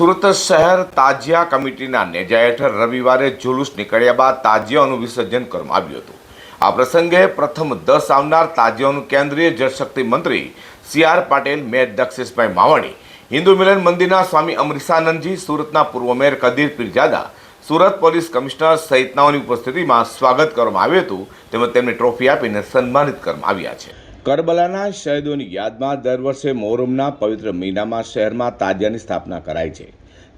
સુરત શહેર તાજિયા કમિટીના નેજા હેઠળ રવિવારે જુલુસ નીકળ્યા બાદ તાજિયાઓનું વિસર્જન કરવામાં આવ્યું હતું. આ પ્રસંગે પ્રથમ દસ આવનાર તાજિયાઓનું કેન્દ્રીય જળશક્તિ મંત્રી C R Patel, mayor Daksheshbhai Mavani, Hindu Milan મંદિરના સ્વામી અમરીસાનંદજી સુરતના પૂર્વ mayor Kadir Pirzada, Surat police commissioner સહિતનાઓની ઉપસ્થિતિમાં સ્વાગત કરવામાં આવ્યું હતું. તેમજ તેમને ટ્રોફી આપીને સન્માનિત કરવામાં આવ્યા છે. કરબલાના શહીદોની યાદમાં દર વર્ષે મોહરમના પવિત્ર મહિનામાં શહેરમાં તાજિયાની સ્થાપના કરાય છે.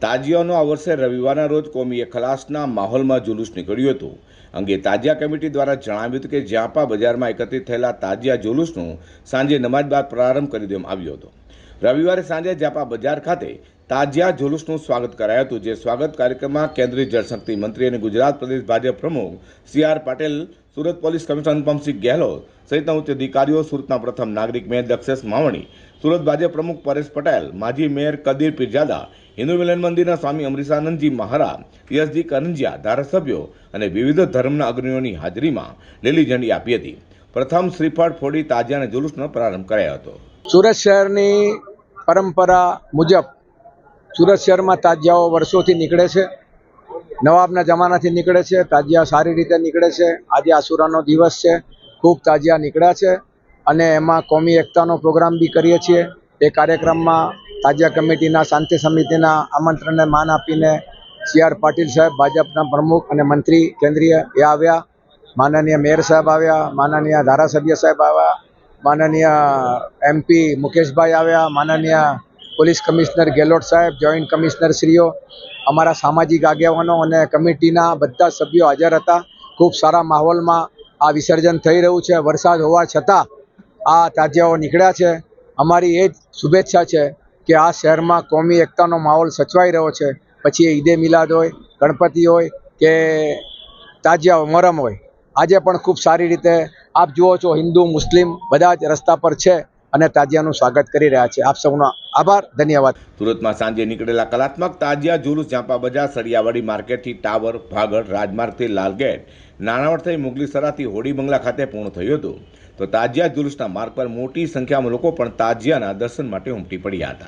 તાજિયાનો આ વર્ષે રવિવારના રોજ કોમીએ ખલાસના માહોલમાં જુલુસ નીકળ્યું હતું. અંગે તાજિયા કમિટી દ્વારા જણાવ્યું હતું કે જ્યાંપા બજારમાં એકત્રિત થયેલા તાજિયા જુલુસનું સાંજે નમાજ બાદ પ્રારંભ કરી દેવામાં આવ્યો હતો. રવિવારે સાંજે જાપા બજાર ખાતે તાજિયા જુલુસનું સ્વાગત કરાયું હતું, જે સ્વાગત કાર્યક્રમમાં કેન્દ્રીય જળશક્તિ મંત્રી અને ગુજરાત પ્રદેશ ભાજપ પ્રમુખ C R Patel Surat police commissioner Anupamsinh Gehlot સહિતના ઉચ્ચ અધિકારીઓ, સુરતના પ્રથમ નાગરિક મેયર દક્ષેશ માવણી, સુરત ભાજપ પ્રમુખ પરેશ પટેલ, માજી મેયર કદીર પીરજાદા, હિન્દુ મિલન મંદિરના સ્વામી અમરીસાનંદજી મહારાજ યશજી કનંજિયા ધારાસભ્યો અને વિવિધ ધર્મના અગ્રણીઓની હાજરીમાં લીલી ઝંડી આપી હતી. પ્રથમ શ્રીફળ ફોડી તાજિયા અને જુલુસનો પ્રારંભ કરાયો હતો. સુરત શહેરની પરંપરા મુજબ સુરત શહેરમાં તાજિયાઓ વર્ષોથી નીકળે છે. નવાબના જમાનાથી નીકળે છે, તાજિયા સારી રીતે નીકળે છે, આજે આસુરાનો દિવસ છે, ખૂબ તાજિયા નીકળ્યા છે અને એમાં કોમી એકતાનો પ્રોગ્રામ બી કરીએ છીએ. એ કાર્યક્રમમાં તાજિયા કમિટીના શાંતિ સમિતિના આમંત્રણને માન આપીને સી આર પાટીલ સાહેબ, ભાજપના પ્રમુખ અને મંત્રી કેન્દ્રીય એ આવ્યા. માનનીય મેયર સાહેબ આવ્યા, માનનીય ધારાસભ્ય સાહેબ આવ્યા, માનનીય એમપી મુકેશભાઈ આવ્યા, માનનીય પોલીસ કમિશનર ગેલોટ સાહેબ, જોઈન્ટ કમિશનર શ્રીઓ અમારા સામાજિક આગેવાનો અને કમિટીના બધા સભ્યો હાજર હતા. ખૂબ સારા માહોલમાં આ વિસર્જન થઈ રહ્યું છે. વરસાદ હોવા છતાં આ તાજિયાઓ નીકળ્યા છે. અમારી એ જ શુભેચ્છા છે કે આ શહેરમાં કોમી એકતાનો માહોલ સચવાઈ રહ્યો છે. પછી એ ઈદે મિલાદ હોય, ગણપતિ હોય કે તાજિયા મોરમ હોય. આજે પણ ખૂબ સારી રીતે આપ જુઓ છો, હિન્દુ, મુસ્લિમ બધા જ રસ્તા પર છે. અને તાજિયાનું સ્વાગત કરી રહ્યા છે. આપ સૌનો આભાર, ધન્યવાદ. સુરતમાં સાંજે નીકળેલા કલાત્મક તાજિયા જુલુસ ઝાંપા બજાર સળિયાવાડી માર્કેટથી ટાવર, ભાગળ, રાજમાર્ગથી લાલગેટ નાણાવડ થઈ મુગલીસરાથી હોડી બંગલા ખાતે પૂર્ણ થયું હતું. તો તાજિયા જુલુસના માર્ગ પર મોટી સંખ્યામાં લોકો પણ તાજિયાના દર્શન માટે ઉમટી પડ્યા હતા.